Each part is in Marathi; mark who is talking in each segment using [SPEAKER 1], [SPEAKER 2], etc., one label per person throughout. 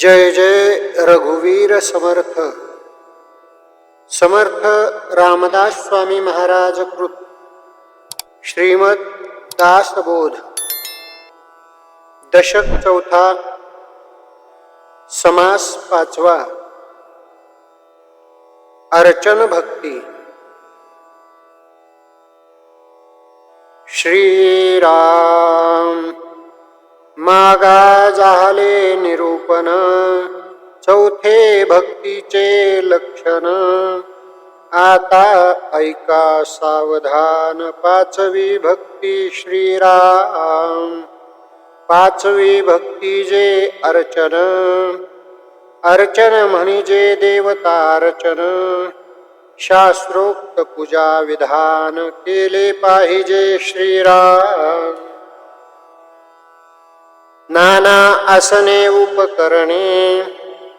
[SPEAKER 1] जय जय रघुवीर समर्थ। समर्थ रामदास स्वामी महाराज कृत। श्रीमद दासबोध। दशक चौथा। समास पाचवा। अर्चन भक्ती। श्रीराम। मागा झाले निरूपण चौथे भक्तीचे लक्षण. आता ऐका सावधान पाचवी भक्ती श्रीराम. पाचवी भक्ती जे अर्चन अर्चन म्हणजे देवता अर्चन शास्त्रोक्त पूजा विधान केले पाहिजे श्रीराम. नाना आसने उपकरणे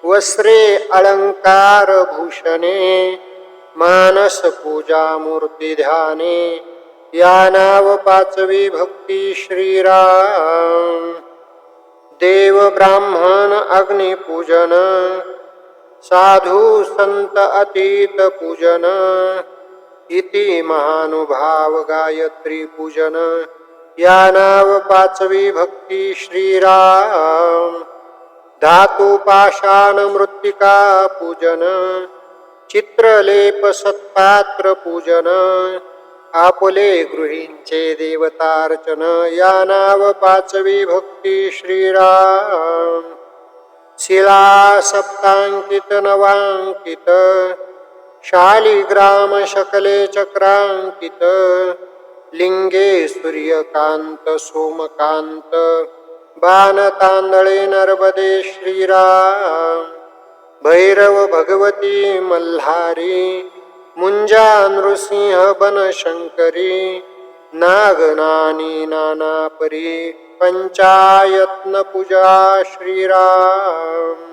[SPEAKER 1] वस्त्रे अलंकार भूषणे मानस पूजा मूर्ती ध्याने या नाव पाचवी भक्ती श्रीराम. देव ब्राह्मण अग्निपूजन साधू संत अतीत पूजन इति महानुभाव गायत्री पूजन. या नाव पाचवी भक्ती श्रीराम। धातू पाषाण मृत्तिका पूजन। चित्रलेप सत्पात्र पूजन। आपले गृहींचे देवतार्चन। या नाव पाचवी भक्ती श्रीराम। शिला सप्तांकित नवांकित। शालिग्राम शकले चक्रांकित। लिंगे सूर्यकांत सोमकांत बाण तांदळे नर्मदे श्रीराम भैरव भगवती मल्हारी मुंजा नृसिंह बनशंकरी नागनानी नानापरी पंचायत्न पूजा श्रीराम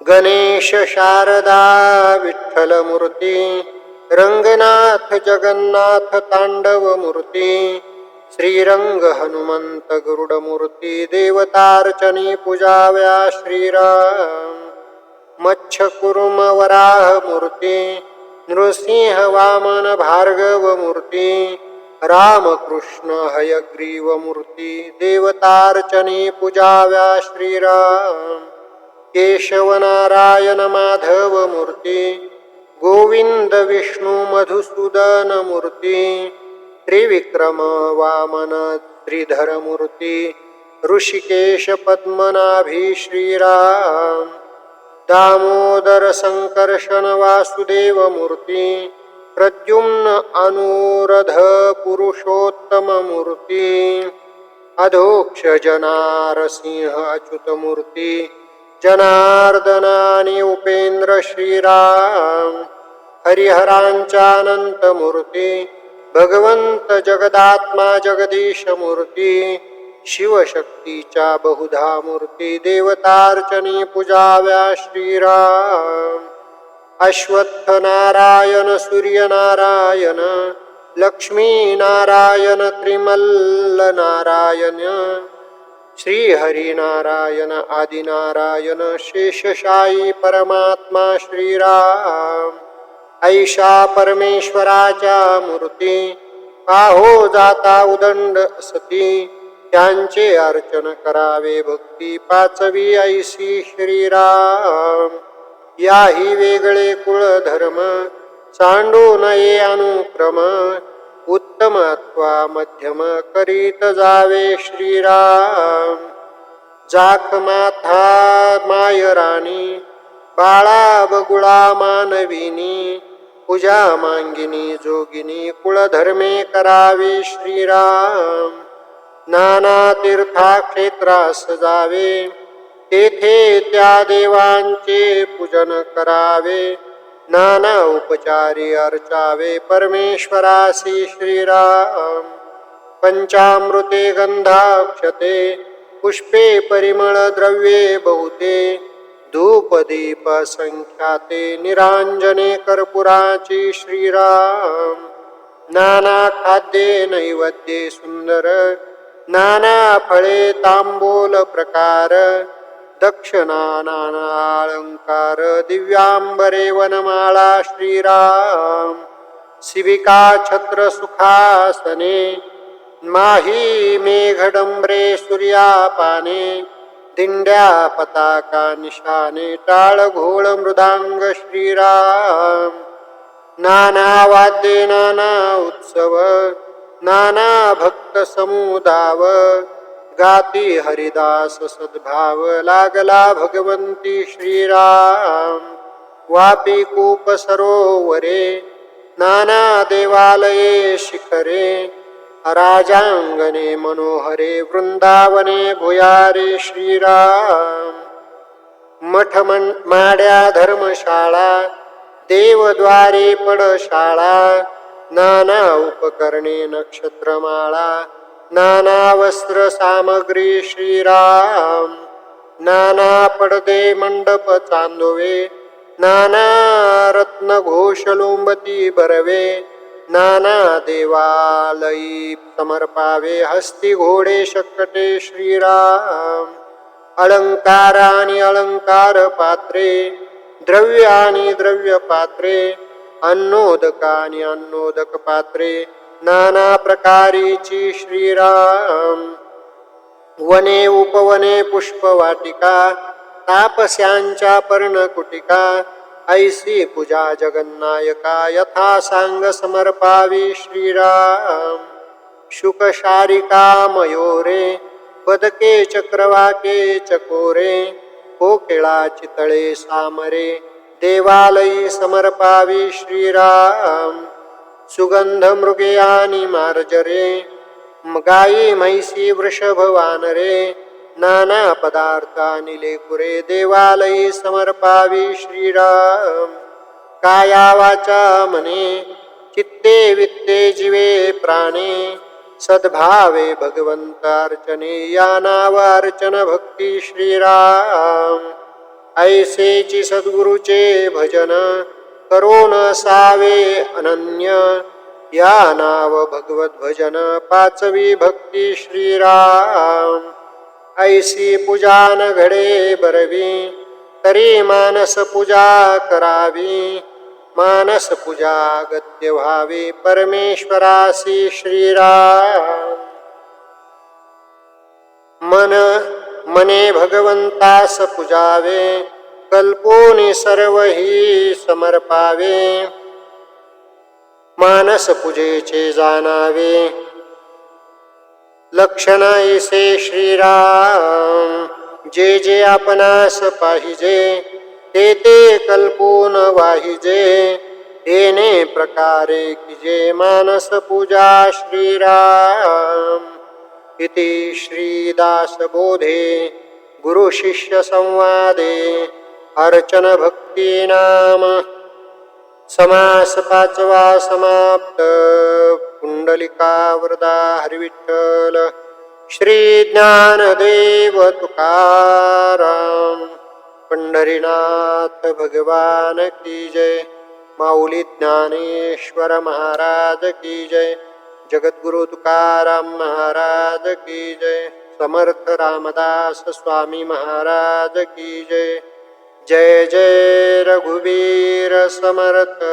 [SPEAKER 1] गणेश शारदा विठ्ठल मूर्ती रंगनाथ जगन्नाथ तांडव मूर्ती श्रीरंग हनुमंत गरुड मूर्ती देवतार्चनी पूजाव्या श्रीराम मच्छ कुरुम वराह मूर्ती नृसिंह वामन भार्गव मूर्ती रामकृष्ण हयग्रीव मूर्ती देवतार्चनी पूजाव्या श्रीराम केशव नारायण माधव मूर्ती गोविंद विष्णू मधुसूदन मूर्ती त्रिविक्रम वामन श्रीधर मूर्ती ऋषिकेश पद्मनाभी श्रीराम दामोदर संकर्षण वासुदेव मूर्ती प्रद्युम्न अनुरध पुरुषोत्तम मूर्ती अधोक्ष अच्युत मूर्ती जनार्दनानी उपेंद्र श्रीराम हरिहरांचानंत मूर्ती भगवंत जगदात्मा जगदीश मूर्ती शिवशक्तीच्या बहुधा मूर्ती देवतार्चनी पूजाव्या श्रीराम अश्वत्थ नारायण सूर्यनारायण लक्ष्मी नारायण त्रिमल्ल नारायण श्री हरी नारायण आदिनारायण शेषशाई परमात्मा श्रीराम। ऐशा परमेश्वराच्या मूर्ती आहो जाता उदंड सती। त्यांचे अर्चन करावे भक्ती पाचवी ऐशी श्रीराम। याही वेगळे कुळ धर्म सांडू नये अनुक्रम। उत्तम मध्यम करीत जावे श्रीराम. जाख माथा मायराणी बाळा बगुळा मानविनी पूजा मांगिनी जोगिनी कुळधर्मे करावे श्रीराम. नाना तीर्था क्षेत्रास जावे तेथे त्या देवांचे पूजन करावे. नाना उपचारी अर्चावे परमेश्वरासी श्रीराम। पंचामृते गंधाक्षते पुष्पे परिमळ द्रव्ये बहुते धूप दीप संख्याते निरांजने कर्पुराची श्रीराम। नाना खाद्ये नैवेद्ये सुंदर नाना फळे तांबोल दिव्याम्बरे वनमाला श्रीराम शिविका छत्र सुखासने माही मेघडंबरे सूर्यापाने दिंड्या पताका निशाने टाळ घोळ मृदांग श्रीराम नाना वाद्ये नाना उत्सव नाना भक्त समुदाव गाती हरिदास सद्भाव लागला भगवंती श्रीराम. वापी कूप सरोवरे नाना देवालये शिखरे राजांगणे मनोहरे वृंदावने भुयारे श्रीराम. मठ माड्या धर्मशाळा देवद्वारे पडशाळा नाना उपकरणे नक्षत्रमाळा नाना वस्त्र सामग्री श्रीराम नाना पडदे मंडप चांदोवे नाना रत्न घोष लोंबती बरवे नाना देवालयी समर्पावे हस्ती घोडे शकटे श्रीराम अलंकार अलंकार पात्रे द्रव्य द्रव्य पात्रे अन्नोदकानि अन्नोदक पात्रे नाना प्रकारीची श्रीराम. वने उपवने पुष्पवाटिका तापस्यांच्या पर्णकुटिका ऐसी पूजा जगन्नायका यथा सांग समर्पावी श्रीराम. शुकशारिका मयोरे पदके चक्रवाके चकोरे कोकिळा चितळे सामरे देवालयी समर्पावी श्रीराम. सुगंध मृगे आणि मार्जरे गायी म्हैसी वृषभ वानरे नाना पदार्था आणि देवालयी समर्पावी श्रीराम। काया वाचा मने चित्ते वित्ते जीवे प्राणे सद्भावे भगवंतार्चने या नावार्चन भक्ती श्रीराम। ऐसेची सद्गुरुचे भजन करून सावे अनन्य। या नाव भगवत भजन पाचवी भक्ती श्रीराम। ऐसी पूजा न घडे बरवी तरी मानस पूजा करावी। मानस पूजा गत्य व्हावी परमेश्वरासी श्रीराम। मन मने भगवंतास पूजावे कल्पोनी सर्व ही समर्पावे। मानस पूजेचे जाणावे लक्षण ऐसे श्रीराम जे जे आपणास पाहिजे ते ते कल्पून वाहिजे येणे प्रकारे किजे जे मानस पूजा श्रीराम। इति श्रीदासबोधे गुरुशिष्यसंवादे अर्चनभक्तीनाम। समास पाचवा समाप्त। पुंडलिका वरदा हरिविठ्ठल। श्री तुकाराम। पंढरीनाथ भगवान की जय। माऊली ज्ञानेश्वर महाराज की जय। जगद्गुरु तुकाराम महाराज की जय। समर्थ रामदास स्वामी महाराज की जय। जय जय रघुवीर समर्थ।